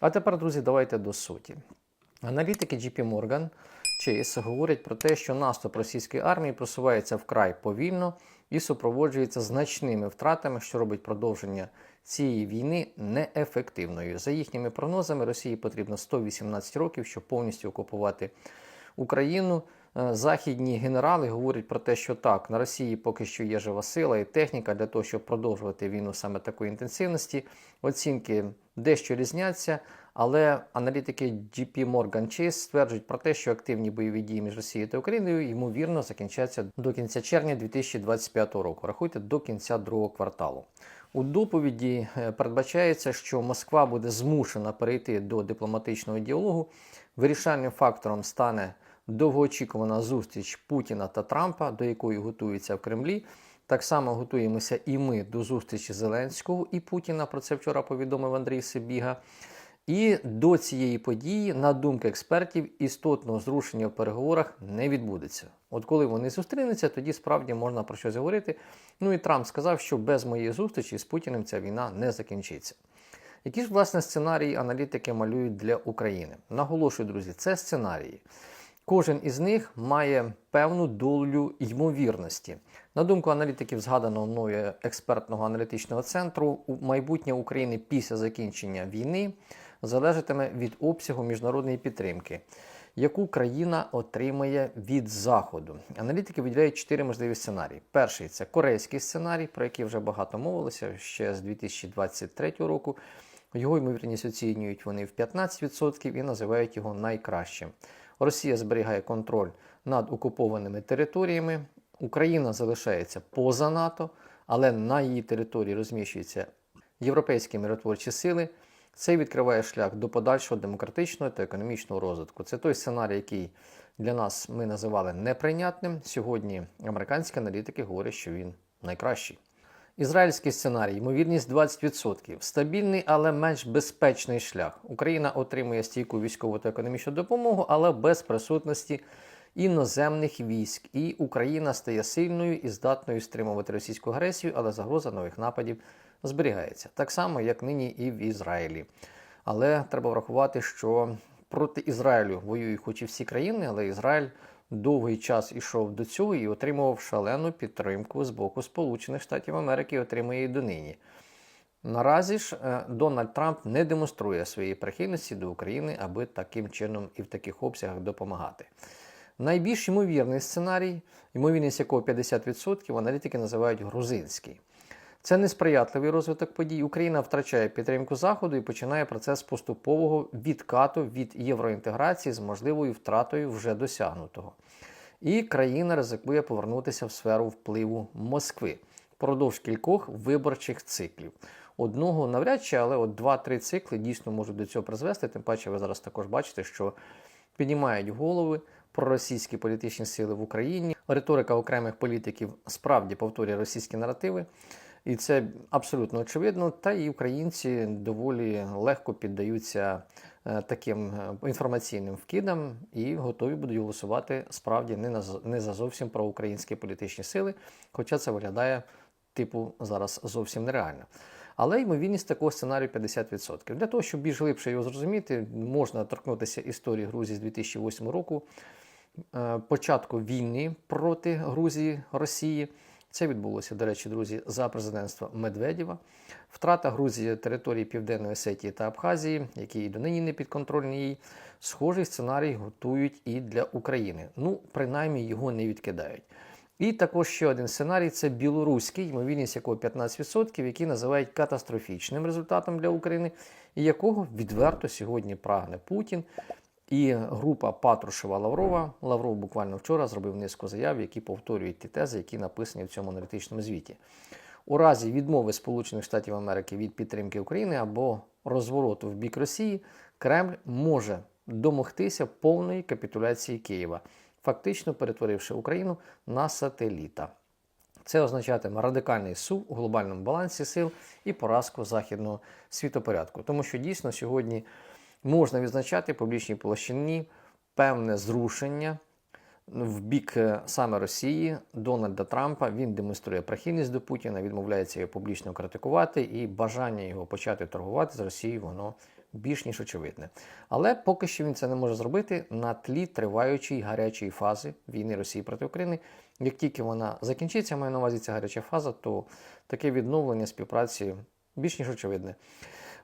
А тепер, друзі, давайте до суті. Аналітики JP Morgan Chase говорять про те, що наступ російської армії просувається вкрай повільно і супроводжується значними втратами, що робить продовження цієї війни неефективною. За їхніми прогнозами, Росії потрібно 118 років, щоб повністю окупувати Україну. Е, Західні генерали говорять про те, що так, на Росії поки що є жива сила і техніка для того, щоб продовжувати війну саме такої інтенсивності. Оцінки дещо різняться, але аналітики JP Morgan Chase стверджують про те, що активні бойові дії між Росією та Україною ймовірно закінчаться до кінця червня 2025 року. Рахуйте до кінця другого кварталу. У доповіді е, передбачається, що Москва буде змушена перейти до дипломатичного діалогу. Вирішальним фактором стане довгоочікувана зустріч Путіна та Трампа, до якої готуються в Кремлі. Так само готуємося і ми до зустрічі Зеленського і Путіна. Про це вчора повідомив Андрій Сибіга. І до цієї події, на думку експертів, істотного зрушення в переговорах не відбудеться. От коли вони зустрінуться, тоді справді можна про щось говорити. Ну і Трамп сказав, що без моєї зустрічі з Путіним ця війна не закінчиться. Які ж власне сценарії аналітики малюють для України? Наголошую, друзі, це сценарії. Кожен із них має певну долю ймовірності. На думку аналітиків згаданого мною експертного аналітичного центру, майбутнє України після закінчення війни залежатиме від обсягу міжнародної підтримки, яку країна отримає від Заходу. Аналітики виділяють чотири можливі сценарії. Перший це корейський сценарій, про який вже багато мовилося ще з 2023 року. Його ймовірність оцінюють вони в 15% і називають його найкращим. Росія зберігає контроль над окупованими територіями. Україна залишається поза НАТО, але на її території розміщуються європейські миротворчі сили. Це відкриває шлях до подальшого демократичного та економічного розвитку. Це той сценарій, який для нас ми називали неприйнятним. Сьогодні американські аналітики говорять, що він найкращий. Ізраїльський сценарій, ймовірність 20%. Стабільний, але менш безпечний шлях. Україна отримує стійку військову та економічну допомогу, але без присутності іноземних військ. І Україна стає сильною і здатною стримувати російську агресію, але загроза нових нападів зберігається. Так само, як нині і в Ізраїлі. Але треба врахувати, що проти Ізраїлю воюють хоч і всі країни, але Ізраїль довгий час ішов до цього і отримував шалену підтримку з боку Сполучених Штатів Америки, і отримує і донині. Наразі ж е, Дональд Трамп не демонструє своєї прихильності до України, аби таким чином і в таких обсягах допомагати. Найбільш ймовірний сценарій, ймовірність якого 50%, аналітики називають грузинський. Це несприятливий розвиток подій. Україна втрачає підтримку Заходу і починає процес поступового відкату від євроінтеграції з можливою втратою вже досягнутого. І країна ризикує повернутися в сферу впливу Москви впродовж кількох виборчих циклів. Одного навряд чи, але от два-три цикли дійсно можуть до цього призвести. Тим паче, ви зараз також бачите, що піднімають голови проросійські політичні сили в Україні. Риторика окремих політиків справді повторює російські наративи. І це абсолютно очевидно. Та і українці доволі легко піддаються е, таким е, інформаційним вкидам і готові будуть голосувати справді не на не за зовсім проукраїнські політичні сили, хоча це виглядає типу зараз зовсім нереально. Але ймовірність такого сценарію 50%. Для того, щоб більш глибше його зрозуміти, можна торкнутися історії Грузії з 2008 року, е, початку війни проти Грузії Росії. Це відбулося, до речі, друзі, за президентства Медведєва. Втрата Грузії території Південної Осетії та Абхазії, які і донині не підконтрольні їй. Схожий сценарій готують і для України. Ну, принаймні його не відкидають. І також ще один сценарій це білоруський, ймовірність якого 15%, який називають катастрофічним результатом для України, і якого відверто сьогодні прагне Путін. І група Патрушева Лаврова. Лавров буквально вчора зробив низку заяв, які повторюють ті тези, які написані в цьому аналітичному звіті. У разі відмови Сполучених Штатів Америки від підтримки України або розвороту в бік Росії, Кремль може домогтися повної капітуляції Києва, фактично перетворивши Україну на сателіта. Це означатиме радикальний сув у глобальному балансі сил і поразку західного світопорядку. Тому що дійсно сьогодні можна відзначати публічній площині певне зрушення в бік е, саме Росії Дональда Трампа. Він демонструє прихильність до Путіна, відмовляється його публічно критикувати, і бажання його почати торгувати з Росією воно більш ніж очевидне. Але поки що він це не може зробити на тлі триваючої гарячої фази війни Росії проти України. Як тільки вона закінчиться, маю на увазі ця гаряча фаза, то таке відновлення співпраці більш ніж очевидне.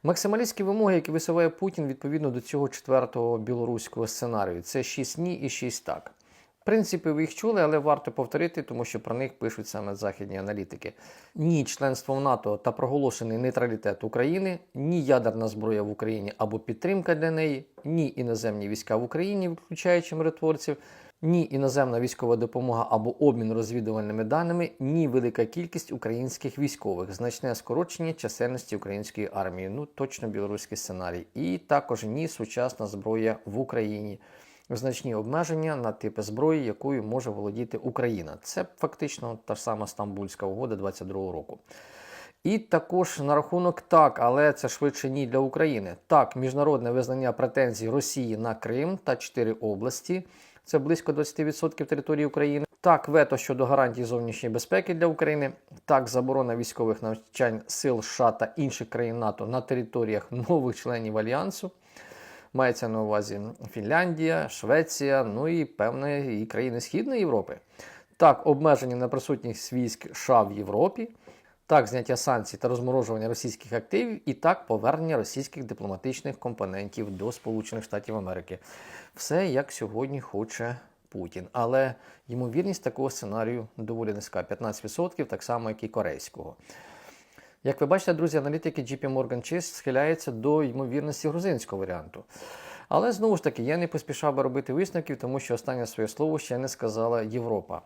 Максималістські вимоги, які висуває Путін відповідно до цього четвертого білоруського сценарію, це 6 ні і 6 так. В принципі, ви їх чули, але варто повторити, тому що про них пишуть саме західні аналітики. Ні, членство в НАТО та проголошений нейтралітет України, ні ядерна зброя в Україні або підтримка для неї, ні іноземні війська в Україні, включаючи миротворців, ні іноземна військова допомога або обмін розвідувальними даними, ні велика кількість українських військових, значне скорочення чисельності української армії. Ну точно білоруський сценарій. І також ні сучасна зброя в Україні. Значні обмеження на типи зброї, якою може володіти Україна. Це фактично та ж сама Стамбульська угода 22-го року. І також на рахунок так, але це швидше ні для України. Так, міжнародне визнання претензій Росії на Крим та чотири області. Це близько 20% території України. Так, вето щодо гарантій зовнішньої безпеки для України. Так, заборона військових навчань сил США та інших країн НАТО на територіях нових членів альянсу. Мається на увазі Фінляндія, Швеція, ну і певне і країни Східної Європи. Так, обмеження на присутність військ США в Європі. Так, зняття санкцій та розморожування російських активів, і так повернення російських дипломатичних компонентів до Сполучених Штатів Америки. Все як сьогодні хоче Путін. Але ймовірність такого сценарію доволі низька 15%, так само, як і корейського. Як ви бачите, друзі, аналітики JP Morgan Chase схиляються до ймовірності грузинського варіанту. Але знову ж таки, я не поспішав би робити висновків, тому що останнє своє слово ще не сказала Європа.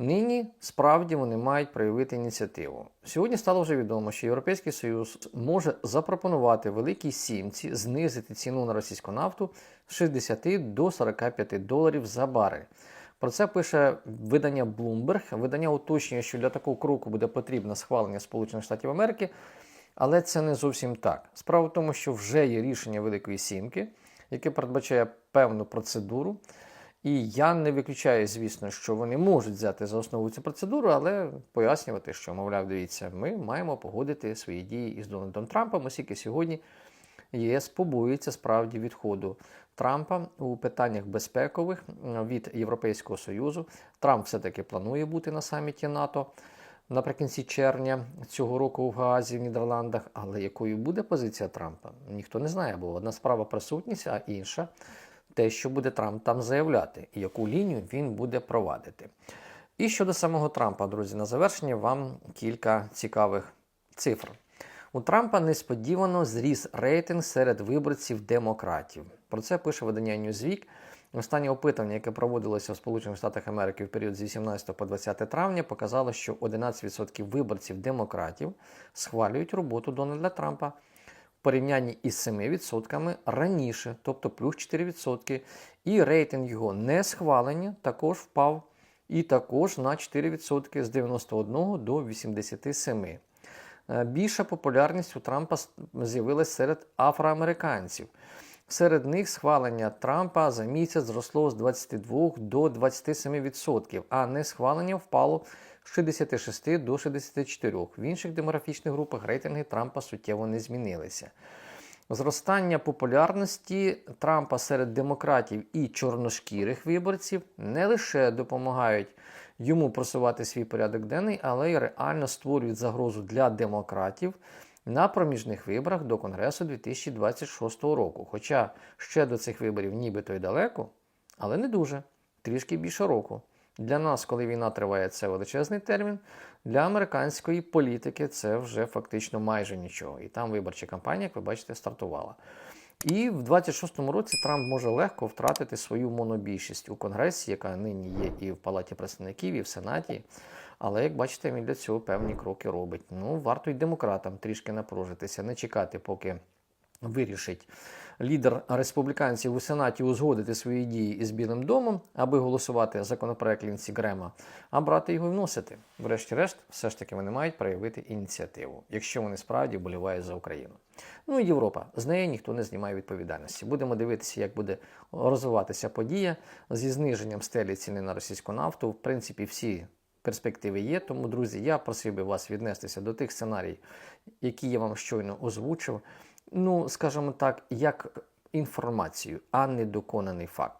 Нині справді вони мають проявити ініціативу. Сьогодні стало вже відомо, що Європейський Союз може запропонувати великій сімці знизити ціну на російську нафту з 60 до 45 доларів за барель. Про це пише видання Bloomberg. Видання уточнює, що для такого кроку буде потрібно схвалення Сполучених Штатів Америки, але це не зовсім так. Справа в тому, що вже є рішення Великої Сімки, яке передбачає певну процедуру. І я не виключаю, звісно, що вони можуть взяти за основу цю процедуру, але пояснювати, що, мовляв, дивіться, ми маємо погодити свої дії із Дональдом Трампом, оскільки сьогодні ЄС побоюється справді відходу Трампа у питаннях безпекових від Європейського Союзу. Трамп все-таки планує бути на саміті НАТО наприкінці червня цього року в Гаазі, в Нідерландах. Але якою буде позиція Трампа, ніхто не знає, бо одна справа присутність, а інша те, що буде Трамп там заявляти, і яку лінію він буде провадити. І щодо самого Трампа, друзі, на завершення вам кілька цікавих цифр. У Трампа несподівано зріс рейтинг серед виборців демократів. Про це пише видання Newsweek. Останнє опитування, яке проводилося в Сполучених Штатах Америки в період з 18 по 20 травня, показало, що 11% виборців демократів схвалюють роботу Дональда Трампа порівнянні із 7% раніше, тобто плюс 4%. І рейтинг його несхвалення також впав і також на 4% з 91 до 87. Більша популярність у Трампа з'явилась серед афроамериканців. Серед них схвалення Трампа за місяць зросло з 22 до 27%, а не схвалення впало з 66 до 64. В інших демографічних групах рейтинги Трампа суттєво не змінилися. Зростання популярності Трампа серед демократів і чорношкірих виборців не лише допомагають йому просувати свій порядок денний, але й реально створюють загрозу для демократів на проміжних виборах до Конгресу 2026 року. Хоча ще до цих виборів нібито й далеко, але не дуже, трішки більше року. Для нас, коли війна триває, це величезний термін. Для американської політики це вже фактично майже нічого. І там виборча кампанія, як ви бачите, стартувала. І в 26-му році Трамп може легко втратити свою монобільшість у Конгресі, яка нині є і в Палаті представників, і в Сенаті. Але як бачите, він для цього певні кроки робить. Ну, варто й демократам трішки напружитися, не чекати, поки вирішить лідер республіканців у Сенаті узгодити свої дії із Білим домом, аби голосувати законопроект Лінсі Грема, а брати його і вносити. Врешті-решт, все ж таки вони мають проявити ініціативу, якщо вони справді вболівають за Україну. Ну і Європа з неї ніхто не знімає відповідальності. Будемо дивитися, як буде розвиватися подія зі зниженням стелі ціни на російську нафту. В принципі, всі. Перспективи є, тому, друзі, я просив би вас віднестися до тих сценарій, які я вам щойно озвучив, ну, скажімо так, як інформацію, а не доконаний факт.